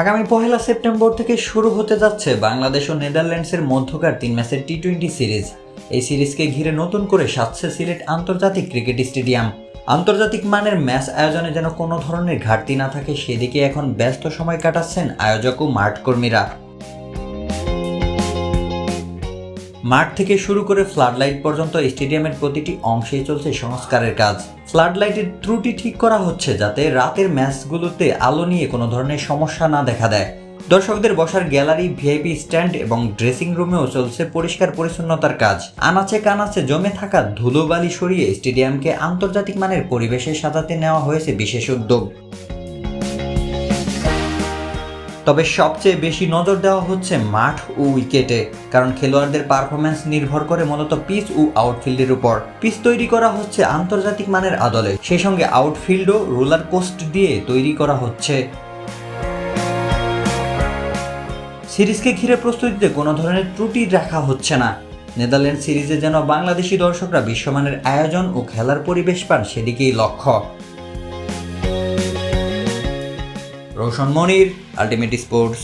আগামী পহেলা সেপ্টেম্বর থেকে শুরু হতে যাচ্ছে বাংলাদেশ ও নেদারল্যান্ডসের মধ্যকার তিন ম্যাচের টি টোয়েন্টি সিরিজ। এই সিরিজকে ঘিরে নতুন করে সাজছে সিলেট আন্তর্জাতিক ক্রিকেট স্টেডিয়াম। আন্তর্জাতিক মানের ম্যাচ আয়োজনে যেন কোনো ধরনের ঘাটতি না থাকে, সেদিকে এখন ব্যস্ত সময় কাটাচ্ছেন আয়োজক ও মাঠ কর্মীরা মাঠ থেকে শুরু করে ফ্লাড লাইট পর্যন্ত স্টেডিয়ামের প্রতিটি অংশেই চলছে সংস্কারের কাজ। ফ্লাড লাইটের ত্রুটি ঠিক করা হচ্ছে যাতে রাতের ম্যাচগুলোতে আলো নিয়ে কোনো ধরনের সমস্যা না দেখা দেয়। দর্শকদের বসার গ্যালারি, ভিআইপি স্ট্যান্ড এবং ড্রেসিং রুমেও চলছে পরিষ্কার পরিচ্ছন্নতার কাজ। আনাচে কানাচে জমে থাকা ধুলোবালি সরিয়ে স্টেডিয়ামকে আন্তর্জাতিক মানের পরিবেশে সাজাতে নেওয়া হয়েছে বিশেষ উদ্যোগ। তবে সবচেয়ে বেশি নজর দেওয়া হচ্ছে মাঠ ও উইকেটে, কারণ খেলোয়াড়দের পারফরম্যান্স নির্ভর করে মূলত পিচ ও আউটফিল্ডের উপর। পিচ তৈরি করা হচ্ছে আন্তর্জাতিক মানের আদলে, সেই সঙ্গে আউটফিল্ডও রোলার কোস্ট দিয়ে তৈরি করা হচ্ছে। সিরিজকে ঘিরে প্রস্তুতিতে কোনো ধরনের ত্রুটি রাখা হচ্ছে না। নেদারল্যান্ড সিরিজে যেন বাংলাদেশি দর্শকরা বিশ্বমানের আয়োজন ও খেলার পরিবেশ পান সেদিকেই লক্ষ্য। রোশন মনির আলটিমেট স্পোর্টস